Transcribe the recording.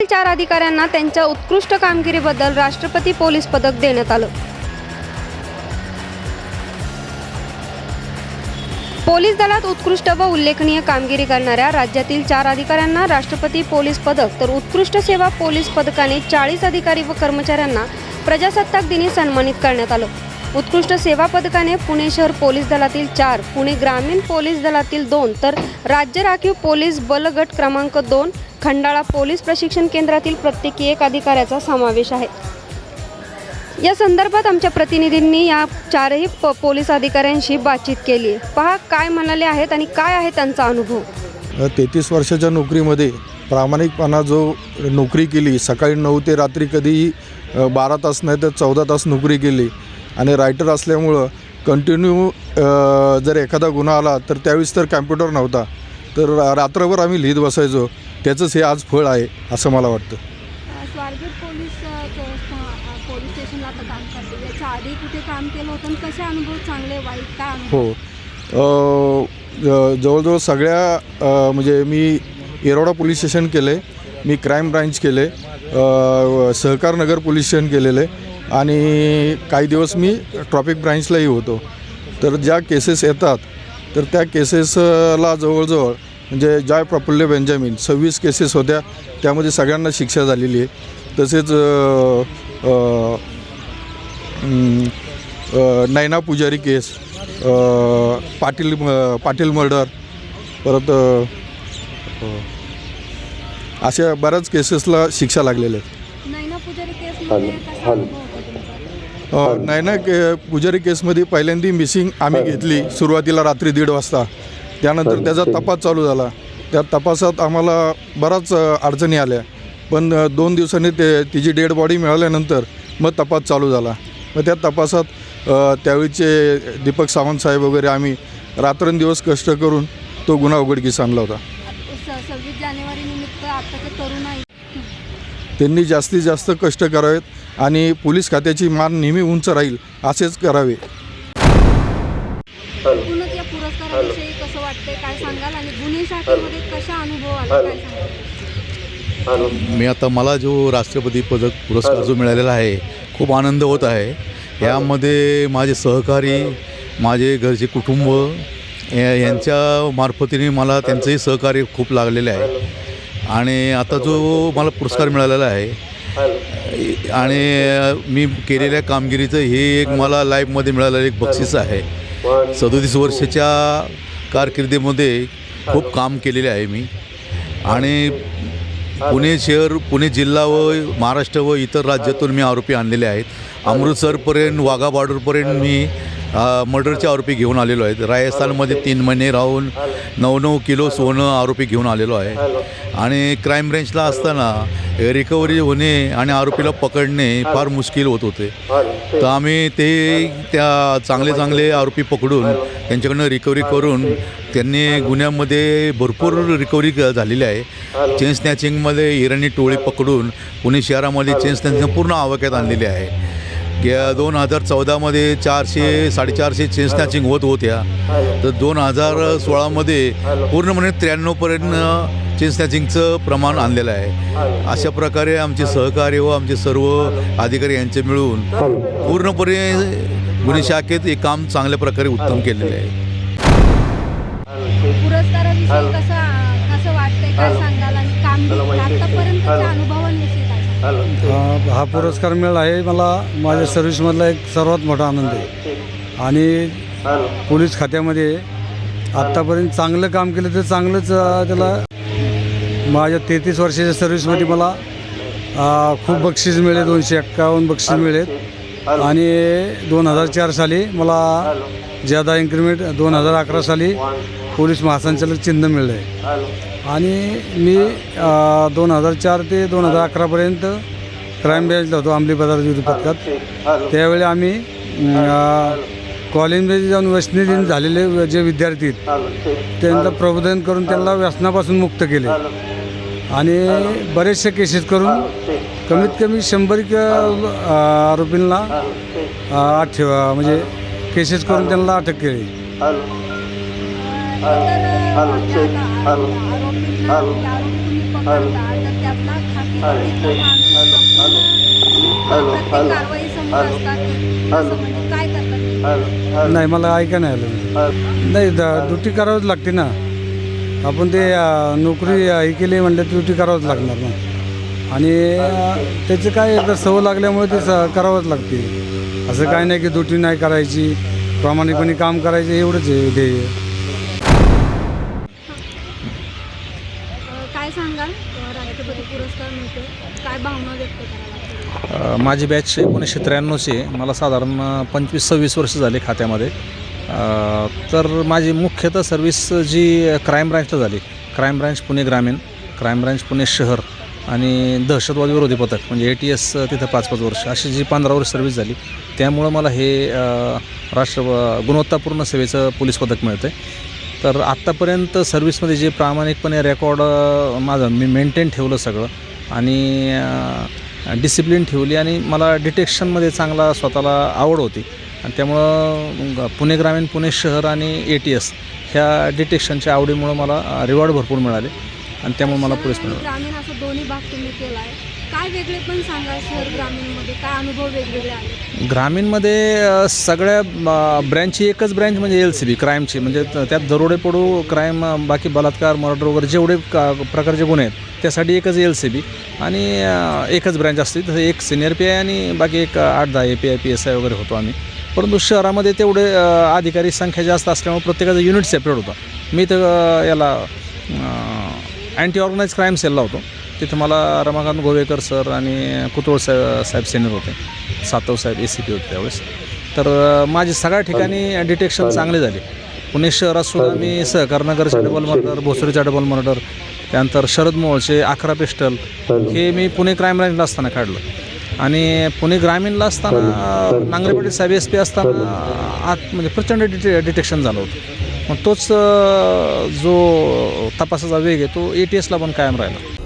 चार अधिकाऱ्यांना त्यांच्या उत्कृष्ट कामगिरीबद्दल राष्ट्रपती पोलीस पदक देण्यात आलं. पोलीस दलात उत्कृष्ट व उल्लेखनीय कामगिरी करणाऱ्या राज्यातील चार अधिकाऱ्यांना राष्ट्रपती पोलीस पदक तर उत्कृष्ट सेवा पोलीस पदकाने चाळीस अधिकारी व कर्मचाऱ्यांना प्रजासत्ताक दिनी सन्मानित करण्यात आलं. उत्कृष्ट सेवा पदकाने पुणे शहर पोलीस दलातील चार पुणे ग्रामीण पोलीस दलातील दोन तर राज्य राखीव पोलीस बल गट क्रमांक दोन खंडाळा पोलीस प्रशिक्षण केंद्रातील प्रत्येकी एक अधिकाऱ्याचा समावेश आहे. या संदर्भात आमच्या प्रतिनिधींनी या चारही प पोलीस अधिकाऱ्यांशी बातचीत केली. पहा काय म्हणाले आहेत आणि काय आहे त्यांचा अनुभव. तेहतीस वर्षाच्या नोकरीमध्ये प्रामाणिकपणा जो नोकरी केली सकाळी नऊ ते रात्री कधीही बारा तास नाही तर चौदा तास नोकरी केली आणि रायटर असल्यामुळं कंटिन्यू जर एखादा गुन्हा आला तर त्यावेळेस तर कॅम्प्युटर नव्हता. तर रात्रभर आम्ही लिहित बसायचो. त्याचंच हे आज फळ आहे असं मला वाटतं. स्वारगेट पोलीस अ, च- स- पोलीस स्टेशनला आता काम करते. याच्या आधी कुठे काम केलं होतं आणि कसे अनुभव चांगले वाईट काय अनुभव? हो. जवळजवळ सगळ्या म्हणजे मी येरोडा पोलीस स्टेशन केलं आहे मी क्राईम ब्रांच केले अ, सहकार नगर पोलीस स्टेशन केलेलं आहे आणि काही दिवस मी ट्रॉफिक ब्रांचलाही होतो. तर ज्या केसेस येतात तर त्या केसेसला जवळजवळ म्हणजे जॉय प्रफुल्ल बेंजामिन सव्वीस केसेस होत्या. त्यामध्ये सगळ्यांना शिक्षा झालेली आहे. तसेच नैना पुजारी केस पाटील म- पाटील मर्डर परत अशा बऱ्याच केसेसला शिक्षा लागलेल्या आहेत. अ, नैना के पुजारी केसमध्ये पहिल्यांदी मिसिंग आम्ही घेतली सुरुवातीला रात्री दीड वाजता. त्यानंतर त्याचा तपास चालू झाला. त्या तपासात आम्हाला बराच अडचणी आल्या. पण दोन दिवसांनी ते तिची डेड बॉडी मिळाल्यानंतर मग तपास चालू झाला. मग त्या तपासात त्यावेळीचे दीपक सावंत साहेब वगैरे आम्ही रात्रंदिवस कष्ट करून तो गुन्हा उघडकीस आणला होता. सव्वीस जानेवारी निमित्त आत्ताच्या तरुणाई त्यांनी जास्तीत जास्त कष्ट करावेत आणि पोलीस खात्याची मान नेहमी उंच राहील असेच करावे. एकूणच या पुरस्काराविषयी कसं वाटतंय काय सांगाल? आणि गुन्हे शाखेमध्ये कशा अनुभव आला काय सांगाल? मी आता मला जो राष्ट्रपती पदक पुरस्कार जो मिळालेला आहे खूप आनंद होत आहे. यामध्ये माझे सहकारी माझे घरचे कुटुंब या- यांच्या मार्फतीने मला त्यांचंही सहकार्य खूप लागलेलं आहे. आणि आता जो मला पुरस्कार मिळालेला आहे आणि मी केलेल्या कामगिरीचं हे एक मला लाईफमध्ये मिळालेलं एक बक्षीस आहे. सदोतीस वर्षाच्या कारकिर्दीमध्ये खूप काम केलेले आहे मी. आणि पुणे शहर पुणे जिल्हा व महाराष्ट्र व इतर राज्यातून मी आरोपी आणलेले आहेत. अमृतसरपर्यंत वाघा बॉर्डरपर्यंत मी मर्डरचे आरोपी घेऊन आलेलो आहे. राजस्थानमध्ये तीन महिने राहून नऊ नऊ किलो सोनं आरोपी घेऊन आलेलो आहे. आणि क्राईम ब्रँचला असताना रिकव्हरी होणे आणि आरोपीला पकडणे फार मुश्किल होत होते. तर आम्ही ते त्या चांगले चांगले आरोपी पकडून त्यांच्याकडनं रिकव्हरी करून त्यांनी गुन्ह्यामध्ये भरपूर रिकव्हरी क- झालेली आहे. चेन स्नॅचिंगमध्ये इराणी टोळी पकडून पुणे शहरामध्ये चेन स्नॅचिंग पूर्ण आवाक्यात आणलेली आहे. गे दोन हजार चौदामध्ये चारशे साडेचारशे चेन स्नॅचिंग होत होत्या. तर दोन हजार सोळामध्ये पूर्णपणे त्र्याण्णवपर्यंत चेन स्नॅचिंगचं प्रमाण आणलेलं आहे. अशा प्रकारे आमचे सहकार्य व आमचे सर्व अधिकारी यांचे मिळून पूर्णपणे गुन्हे शाखेत हे काम चांगल्या प्रकारे उत्तम केलेले आहे. पुरस्काराविषयी कसं कसं वाटतंय? काय सांगाल? आणि कामगिरी आतापर्यंतच्या अनुभवांविषयी? हा हा पुरस्कार मिळाला आहे. मला माझ्या सर्व्हिसमधला एक सर्वात मोठा आनंद आहे. आणि पोलीस खात्यामध्ये आत्तापर्यंत चांगलं काम केलं तर चांगलंच त्याला माझ्या तेहतीस वर्षाच्या सर्व्हिसमध्ये मला खूप बक्षीस मिळेल. दोनशे एक्कावन्न बक्षीस मिळेल. आणि दोन हजार चार साली मला ज्यादा इन्क्रीमेंट दोन हजार अकरा साली पोलीस महासंचालक चिन्ह मिळलं आहे आणि मी दोन हजार चार ते दोन हजार अकरापर्यंत क्राईम ब्रँचला होतो अंमली पदार्थ विरोधी पथकात. त्यावेळी आम्ही कॉलेजमध्ये जाऊन व्यसनी झालेले जे विद्यार्थी आहेत त्यांचं प्रबोधन करून त्यांना व्यसनापासून मुक्त केले. आणि बरेचसे केसेस करून कमीत कमी शंभर आरोपींना ठेवा म्हणजे केसेस करून त्यांना अटक केली. नाही मला ऐका नाही आलं. नाही द- ड्युटी करावंच लागते ना. आपण ते नोकरी हे केली म्हणलं ड्युटी करावंच लागणार ना. आणि त्याचं काय एकदा सवय लागल्यामुळे ते स- करावंच लागते. असं काय नाही की ड्युटी नाही करायची. प्रामाणिकपणे काम करायचं एवढंच आहे ध्येय. पुरस्कार मिळतो काय भावना व्यक्त करायला माझी बॅच एकोणीसशे त्र्याण्णवची आहे. मला साधारण पंचवीस सव्वीस वर्ष झाली खात्यामध्ये. अ, तर माझी मुख्यतः सर्व्हिस जी क्राईम ब्रँचला झाली. क्राईम ब्रँच पुणे ग्रामीण क्राईम ब्रँच पुणे शहर आणि दहशतवाद विरोधी पथक म्हणजे ए टी एस तिथं पाच पाच वर्ष अशी जी पंधरा वर्ष सर्व्हिस झाली त्यामुळं मला हे अ, राष्ट्र गुणवत्तापूर्ण सेवेचं पोलीस पदक मिळतं आहे तर आत्तापर्यंत सर्व्हिसमध्ये जे प्रामाणिकपणे रेकॉर्ड माझं मी मेंटेन ठेवलं सगळं. आणि डिसिप्लिन ठेवली आणि मला डिटेक्शनमध्ये चांगला स्वतःला आवड होती. आणि त्यामुळं ग- पुणे ग्रामीण पुणे शहर आणि ए टी एस ह्या डिटेक्शनच्या आवडीमुळं मला रिवॉर्ड भरपूर मिळाले. आणि त्यामुळे मला पुरेस आणि मिळालं ग्रामीण असं दोन्ही भाग तुम्ही केला आहे काय वेगळे पण सांगा शहर ग्रामीणमध्ये काय अनुभव वेगवेगळे आले? ग्रामीणमध्ये अ, सगळ्या ब्रँचची एकच ब्रँच म्हणजे एल सी बी क्राईमची. म्हणजे त- त्यात दरोडे पडू क्राईम अ, बाकी बलात्कार मर्डर वगैरे जेवढे का प्रकारचे गुन्हे आहेत त्यासाठी एकच एल सी बी आणि अ, एकच ब्रँच असते. तसं एक सिनियर पी आय आणि बाकी एक आठ दहा A P I P S I वगैरे होतो आम्ही. परंतु शहरामध्ये तेवढे अ, अधिकारी संख्या जास्त असल्यामुळे प्रत्येकाचा युनिट सेपरेट होता. मी तर अ, याला अँटी ऑर्गनाईज क्राईम सेलला होतो. तिथं मला रमाकांत गोवेकर सर आणि कुतोळ साहेब साहेब सेनियर होते. सातव साहेब ए सी पी होते त्यावेळेस. तर माझी सगळ्या ठिकाणी डिटेक्शन चांगले झाले. पुणे शहरात सुद्धा मी सहकारनगरचा डबल मर्डर भोसरीचा डबल मर्डर त्यानंतर शरद मोळचे अकरा पिस्टल हे मी पुणे क्राईम ब्रँचला असताना काढलं. आणि पुणे ग्रामीणला असताना अ, नांगरे पाटील साहेब एस पी असताना आत म्हणजे प्रचंड डिटे डिटेक्शन झालं होतं. मग तोच जो तपासाचा वेग आहे तो ए टी एसला पण कायम राहिला.